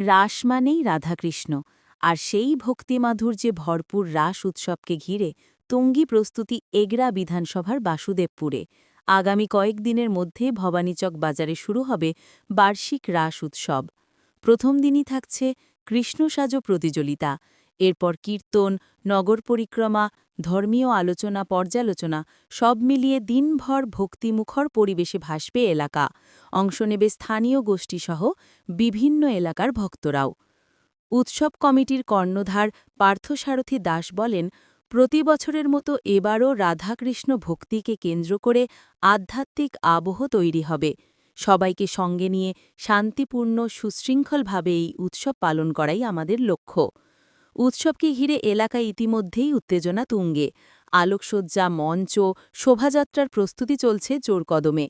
রাস মানেই রাধাকৃষ্ণ, আর সেই ভক্তিমাধুর্যে ভরপুর রাস উৎসবকে ঘিরে তুঙ্গি প্রস্তুতি এগরা বিধানসভার বাসুদেবপুরে। আগামী কয়েকদিনের মধ্যে ভবানীচক বাজারে শুরু হবে বার্ষিক রাস উৎসব। প্রথম দিনই থাকছে কৃষ্ণসাজ প্রতিযোগিতা। এরপর কীর্তন, নগর পরিক্রমা, ধর্মীয় আলোচনা, পর্যালোচনা, সব মিলিয়ে দিনভর ভক্তিমুখর পরিবেশে ভাসবে এলাকা। অংশ নেবে স্থানীয় গোষ্ঠীসহ বিভিন্ন এলাকার ভক্তরাও। উৎসব কমিটির কর্ণধার পার্থসারথী দাস বলেন প্রতি বছরের মতো এবারও রাধাকৃষ্ণ ভক্তিকে কেন্দ্র করে আধ্যাত্মিক আবহ তৈরি হবে। সবাইকে সঙ্গে নিয়ে শান্তিপূর্ণ, সুশৃঙ্খলভাবে এই উৎসব পালন করাই আমাদের লক্ষ্য। উৎসবকে ঘিরে এলাকায় ইতিমধ্যেই উত্তেজনা তুঙ্গে। আলোকসজ্জা, মঞ্চ, শোভাযাত্রার প্রস্তুতি চলছে জোরকদমে।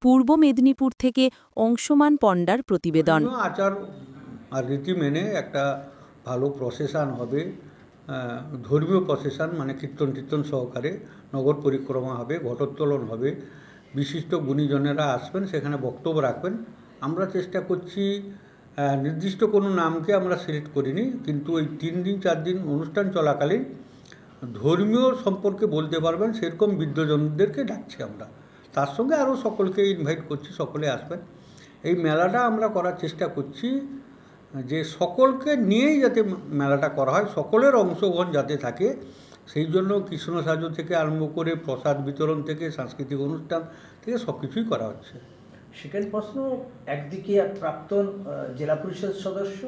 পূর্ব মেদিনীপুর থেকে অংশমান পণ্ডার প্রতিবেদন। আচার আর রীতি মেনে একটা ভালো প্রসেশন হবে ধর্মীয় প্রসেশন মানে কীর্তন কীর্তন সহকারে নগর পরিক্রমা হবে, ঘটোত্তোলন হবে। বিশিষ্ট গুণীজনেরা আসবেন, সেখানে বক্তব্য রাখবেন। আমরা চেষ্টা করছি নির্দিষ্ট কোনো নামকে আমরা সিলেক্ট করিনি, কিন্তু ওই তিন দিন, চার দিন অনুষ্ঠান চলাকালীন ধর্মীয় সম্পর্কে বলতে পারবেন, সেরকম বৃদ্ধজনদেরকে ডাকছি আমরা। তার সঙ্গে আরও সকলকে ইনভাইট করছি, সকলে আসবেন। এই মেলাটা আমরা করার চেষ্টা করছি, যে সকলকে নিয়েই যাতে মেলাটা করা হয়, সকলের অংশগ্রহণ যাতে থাকে, সেই জন্য কৃষ্ণ সাজু থেকে আরম্ভ করে প্রসাদ বিতরণ থেকে, সাংস্কৃতিক অনুষ্ঠান থেকে সব কিছুই করা হচ্ছে। সেকেন্ড প্রশ্ন একদিকে এক প্রাক্তন জেলা পরিষদ সদস্য